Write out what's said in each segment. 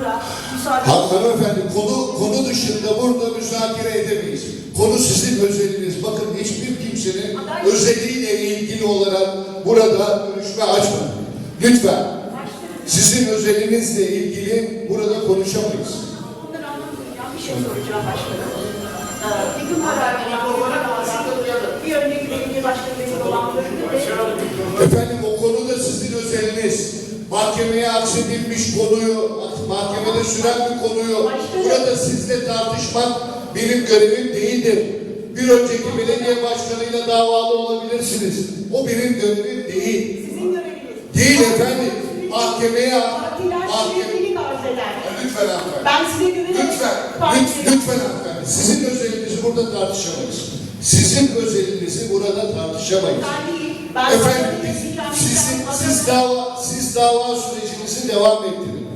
sonra müsaade Han- Hanımefendi konu, konu dışında burada müzakere edemeyiz. Konu sizin özeliniz. Bakın hiçbir kimsenin özelliğiyle ilgili olarak burada görüşme açmayın. Lütfen. Sizin özelinizle ilgili burada konuşamayız. Bundan anlamayacağım bir şey soracağım başkanım. Ee, bir gün karar bir önceki belediye başkanı beni dolandırdı. Efendim o konuda sizin özeliniz. Mahkemeye aksedilmiş konuyu, mahkemede süren bir konuyu burada sizle tartışmak benim görevim değildir. Bir önceki belediye başkanıyla davalı olabilirsiniz. O benim görevim değil. Sizin göreviniz. Değil efendim. Mahkemeye, mahkeme... Lütfen hanımefendi. Ben size güvenerek Lütfen, lütfen, lütfen hanımefendi. Sizin özelinizi burada tartışamayız. Sizin özelinizi burada tartışamayız. Ben Efendim sizin, siz dava siz dava sürecinizi devam ettirin.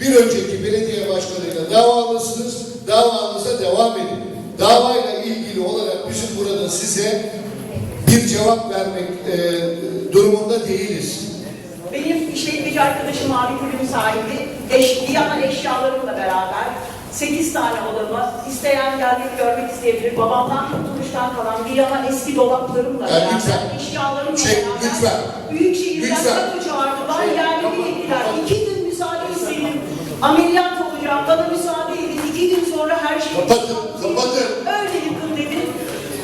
Bir önceki belediye başkanıyla davalısınız. Davanıza devam edin. Davayla ilgili olarak bizim burada size bir cevap vermek e, durumunda değiliz. Benim işletmeci arkadaşım Mavi Kulübü sahibi, eş, Viyana eşyalarımla beraber 8 tane odamı isteyen gelmek görmek isteyebilir. Babamdan kurtuluştan kalan Viyana eski dolaplarımla Ya beraber, lütfen. eşyalarımla Şey, beraber lütfen. Büyükşehir'den Lütfen. kapı çağırdılar, yerli ettiler. İki gün müsaade istedim. Ameliyat olacağım, bana müsaade edin. İki gün sonra her şey... Kapatın, kapatın. Öyle yıkın dedim.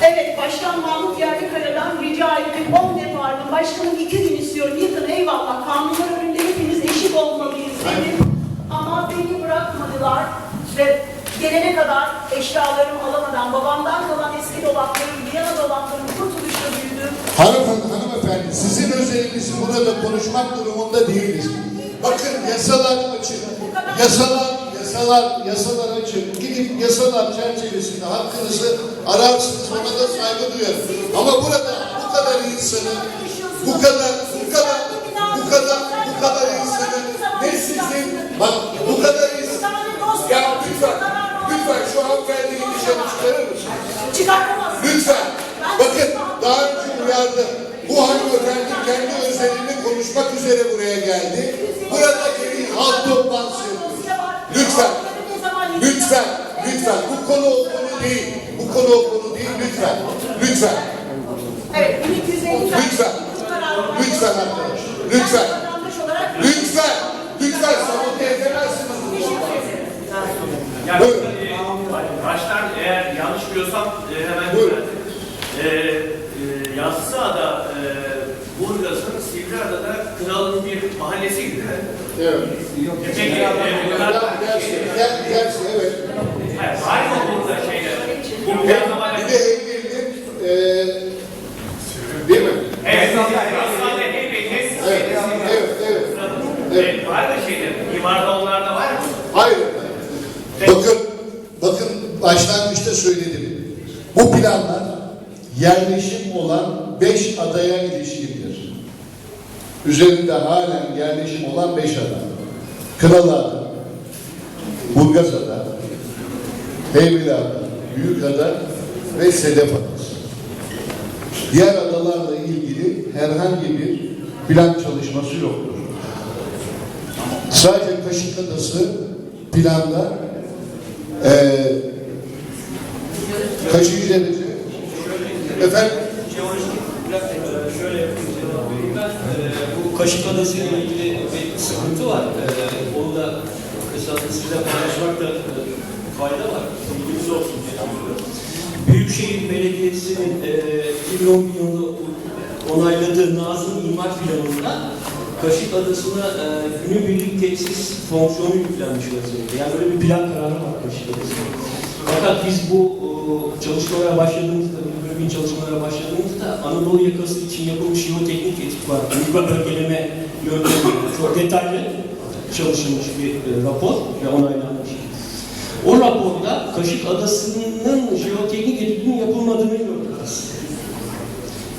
Evet, Başkan Mahmut Yerlikaya'dan rica ettim. 10 defa aradım. Başkanım iki gün istiyorum. Yıkın eyvallah. Kanunlar önünde hepimiz eşit olmalıyız dedim. Ama beni bırakmadılar. Ve gelene kadar eşyalarımı alamadan, babamdan kalan eski dolaplarım, Viyana dolaplarım kurtuluşla büyüdü. Hanımefendi, hanımefendi sizin özelinizi burada konuşmak durumunda değiliz. Bakın yasalar açık. Yasalar, yasalar, yasalar açık. Gidip yasalar çerçevesinde hakkınızı ararsınız, ona da saygı duyarım. Ama burada bu kadar insanı, bu kadar, bu kadar, bu kadar, bu kadar insanı ne sizin, Bu hanımefendi kendi özelini konuşmak üzere buraya geldi. Burada gelin halk toplantısı yapıyoruz. Lütfen. Lütfen. Lütfen. Bu konu o konu değil. Bu konu o konu değil. Lütfen. Lütfen. Evet, 1250 tane Lütfen. Lütfen arkadaşlar. Lütfen. Lütfen. Lütfen sabote edemezsiniz. Yani Buyurun. e, baştan eğer yanlış biliyorsam e, hemen Buyurun. E, e, Yassıada, e, Burgaz'ın Sivriada'da kralın bir mahallesiydi. Evet. E, Peki, e, bunlar, Gerçi, ger- gerçi evet. Hayır, var mı burada şeyler? Bu Bir de Heybeli'nin eee değil mi? Evet, Yassıada, Heybeli, Evet, evet, evet. Evet. E, Var mı şeyler? İmarda onlarda var mı? Hayır. Bakın, bakın başlangıçta söyledim. Bu planlar yerleşim olan beş adaya ilişkindir. Üzerinde halen yerleşim olan beş ada. Kınalıada, Burgazada, Heybeliada, Büyükada ve Sedef Adası. Diğer adalarla ilgili herhangi bir plan çalışması yoktur. Sadece Kaşık Adası planda eee kaçıncı derece? Efendim? Şöyle ben e, bu Kaşık Adası ile ilgili bir sıkıntı var. E, onu da esasında size paylaşmakta e, fayda var. Bilginiz olsun diye düşünüyorum. Büyükşehir Belediyesi'nin e, 2011 yılında onayladığı Nazım İmar Planı'nda Kaşık Adası'na e, günübirlik tesis fonksiyonu yüklenmiş vaziyette. Yani böyle bir plan kararı var Kaşık Adası'nda. Fakat biz bu e, çalışmalara başladığımızda, bu bölümün çalışmalara başladığımızda Anadolu yakası için yapılmış jeoteknik etki var. Uygar bölgeleme yöntemi çok detaylı çalışılmış bir e, rapor ve onaylanmış. O raporda Kaşık Adası'nın jeoteknik etkinin yapılmadığını gördük.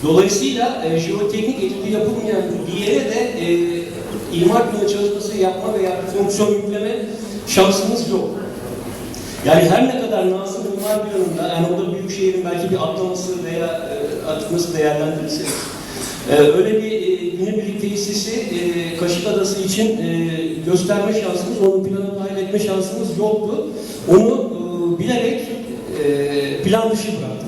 Dolayısıyla e, jeoteknik etki yapılmayan bir yere de e, imar planı çalışması yapma veya fonksiyon yükleme şansımız yok. Yani her ne kadar Nazım İmar Planı'nda, yani orada Büyükşehir'in belki bir atlaması veya e, atması değerlendirilse, Ee, öyle bir e, günübirlik tesisi e, Kaşık Adası için e, gösterme şansımız, onun plana dahil etme şansımız yoktu. Onu e, bilerek e, plan dışı bıraktık.